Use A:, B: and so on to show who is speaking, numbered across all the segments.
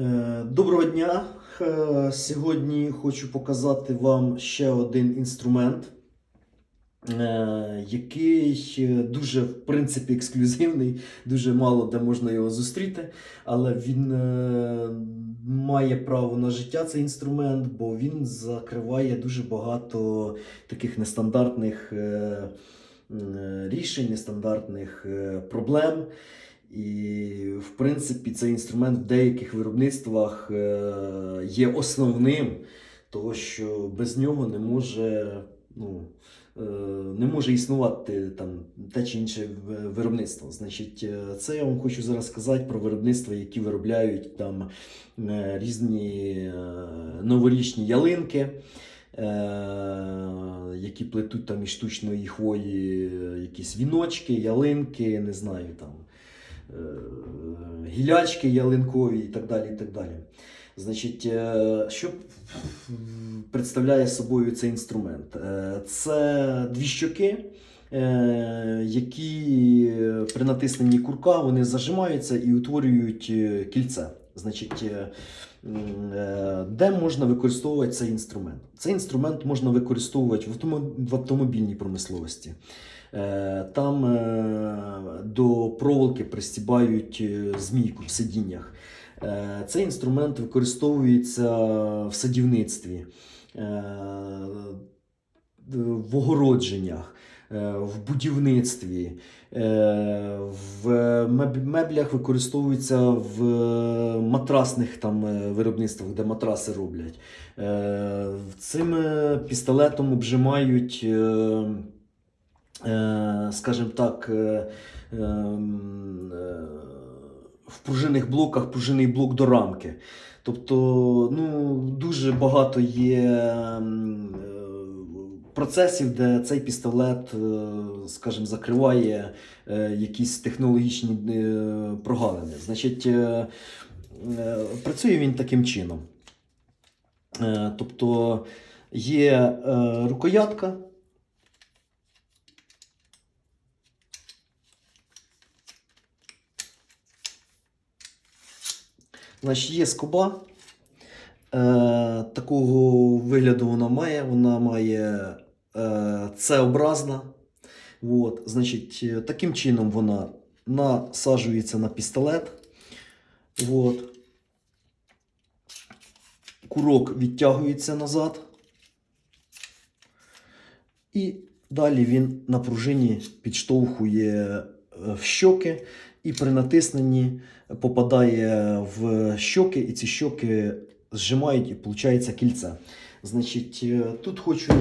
A: Е, Доброго дня! Е, Сьогодні хочу показати вам ще один інструмент, е, який дуже, в принципі, ексклюзивний, дуже мало де можна його зустріти, але він має право на життя цей інструмент, бо він закриває дуже багато таких нестандартних рішень, нестандартних проблем. І, в принципі, цей інструмент в деяких виробництвах е, є основним, тому що без нього не може, ну, е, не може існувати там, те чи інше виробництво. Значить, е, це я вам хочу зараз сказати про виробництва, які виробляють там різні новорічні ялинки. Які плетуть там із штучної хвої якісь віночки, ялинки, не знаю там гілячки ялинкові і так далі. і так далі. Значить, е, що представляє собою цей інструмент? Е, Це дві щоки, е, які при натисненні курка вони зажимаються і утворюють е, кільце. Значить, е, е, де можна використовувати цей інструмент? Цей інструмент можна використовувати в автомобільній промисловості. Е, Там е, до проволоки пристібають е, змійку в сидіннях. Е, Цей інструмент використовується в садівництві, е, в огородженнях, е, в будівництві, е, в меблях використовується в матрасних там е, виробництвах, де матраси роблять. Е, Цим е, пістолетом обжимають. е, е, скажімо так, е, ем, е, в пружинних блоках пружинний блок до рамки. Тобто ну, дуже багато є ем, е, процесів, де цей пістолет, е, скажімо, закриває е, якісь технологічні е, прогалини. Значить, працює він таким чином. Тобто є рукоятка. Значить, є скоба. Е, такого вигляду вона має. Вона має е, С-образна. От, значить, е, таким чином вона насаджується на пістолет. От. Курок відтягується назад. І далі він на пружині підштовхує в щоки і при натисненні попадає в щоки, і ці щоки зжимають і виходить кільце. Значить, е, тут хочу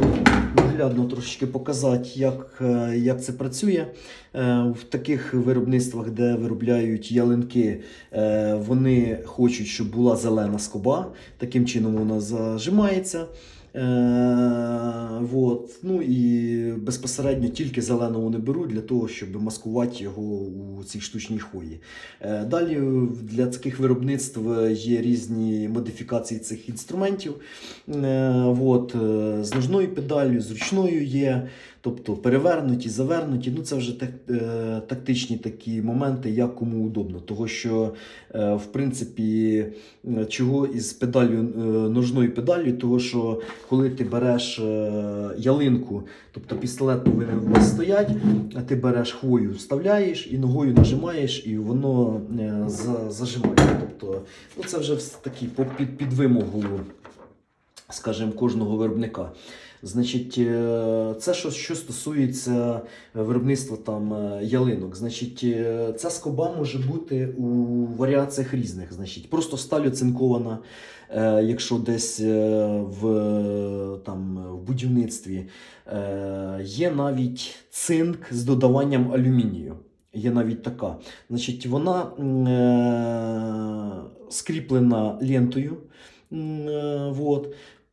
A: наглядно трошечки показати, як, е, як це працює. Е, В таких виробництвах, де виробляють ялинки, е, вони хочуть, щоб була зелена скоба. Таким чином вона зажимається. Вот. Ну і безпосередньо тільки зеленого не беруть для того, щоб маскувати його у цій штучній хвої. Е, Далі для таких виробництв є різні модифікації цих інструментів. Е, От, е, з ножною педаллю, з ручною є, тобто перевернуті, завернуті. Ну, це вже так, е, тактичні такі моменти, як кому удобно. Того що, е, в принципі, е, чого із педаллю, е, ножною педаллю, того що коли ти береш е, ялинку, тобто пістолет повинен у вас стояти, а ти береш хвою, вставляєш і ногою нажимаєш, і воно е, за- зажимає. Тобто, ну, це вже такі під, під вимогу, скажімо, кожного виробника. Значить, е, це що, що стосується виробництва там е, ялинок. Значить, е, ця скоба може бути у варіаціях різних. Значить, просто сталь оцинкована, е, якщо десь е, в, там, в будівництві. Е, Є навіть цинк з додаванням алюмінію. Є навіть така. Значить, вона е, скріплена лентою. Е.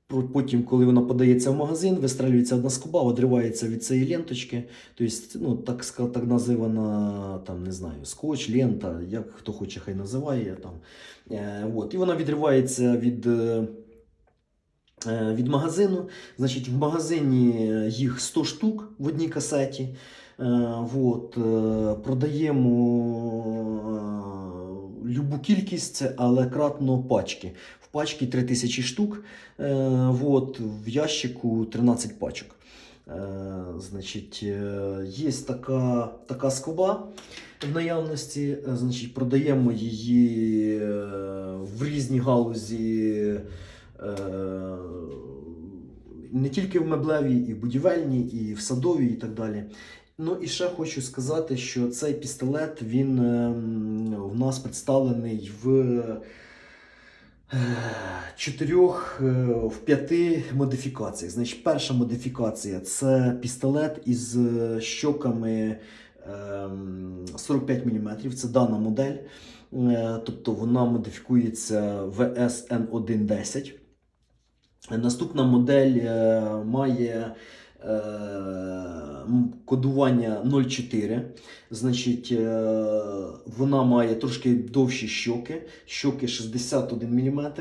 A: Потім, коли вона подається в магазин, вистрелюється одна скоба, одривається від цієї ленточки. Тобто, ну, так, так називана, там, не знаю, скотч, лента, як хто хоче, хай називає. Там. Е, от. І вона відривається від. е, е, Від магазину, значить, в магазині їх 100 штук в одній касеті. Е, от, е, продаємо любу кількість, але кратно пачки. В пачці 3000 штук, е, от, в ящику 13 пачок. Е, значить, е, є така, така скоба в наявності. Е, Значить, продаємо її е, в різні галузі. е, Не тільки в меблевій, і в будівельній, і в садовій, і так далі. Ну і ще хочу сказати, що цей пістолет він ем, в нас представлений в е, чотирьох, е, в п'яти модифікаціях. Значить, перша модифікація це пістолет із е, щоками ем, 45 мм. Це дана модель. Тобто вона модифікується VSN110. Наступна модель має кодування 0,4. Значить, е, вона має трошки довші щоки, щоки 61 мм.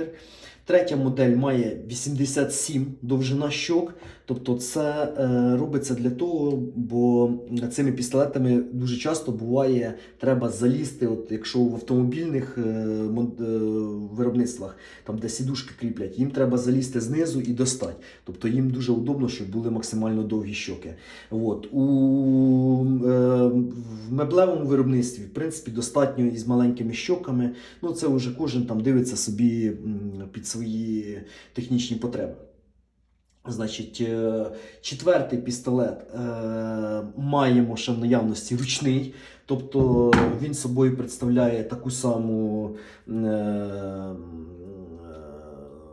A: Третя модель має 87 довжина щок. Тобто це е, робиться для того, бо цими пістолетами дуже часто буває, треба залізти, от якщо в автомобільних е, е, виробництвах, там де сідушки кріплять, їм треба залізти знизу і достати. Тобто їм дуже удобно, щоб були максимально довгі щоки. От. У меблевому виробництві, в принципі, достатньо із маленькими щоками. Ну, це вже кожен там дивиться собі під свої технічні потреби. Значить, е, четвертий пістолет е, маємо ще в наявності ручний, тобто він собою представляє таку саму е,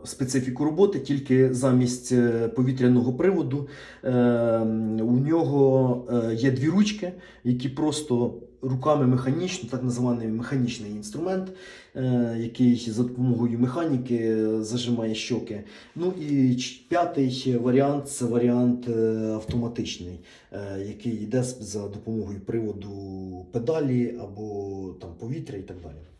A: специфіку роботи, тільки замість е, повітряного приводу е, у нього е, є дві ручки, які просто руками механічно, так називаний механічний інструмент, е, який за допомогою механіки зажимає щоки. Ну і п'ятий варіант це варіант автоматичний, який йде за допомогою приводу педалі або там повітря і так далі.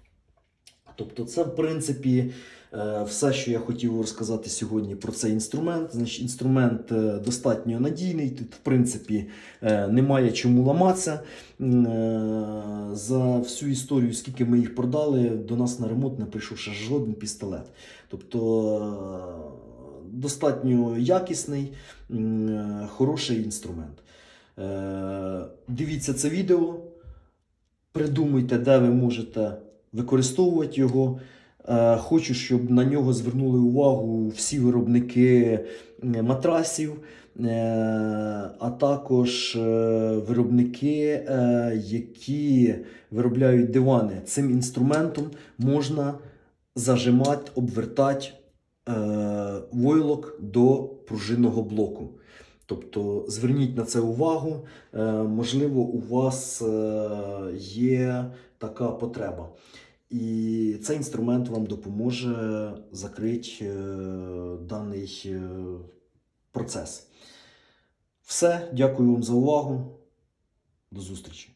A: Тобто, це в принципі е, все, що я хотів розказати сьогодні про цей інструмент. Значить, інструмент е, достатньо надійний. Тут, в принципі, е, немає чому ламатися. За всю історію, скільки ми їх продали, до нас на ремонт не прийшов ще жоден пістолет. Тобто достатньо якісний, хороший інструмент. Дивіться це відео, придумуйте, де ви можете використовувати його. Е, Хочу, щоб на нього звернули увагу всі виробники е, матрасів, е, а також виробники, які виробляють дивани. Цим інструментом можна зажимати, обвертати войлок до пружинного блоку. Тобто зверніть на це увагу. Можливо, у вас є така потреба. І цей інструмент вам допоможе закрити е, даний е, процес. Все, дякую вам за увагу. До зустрічі.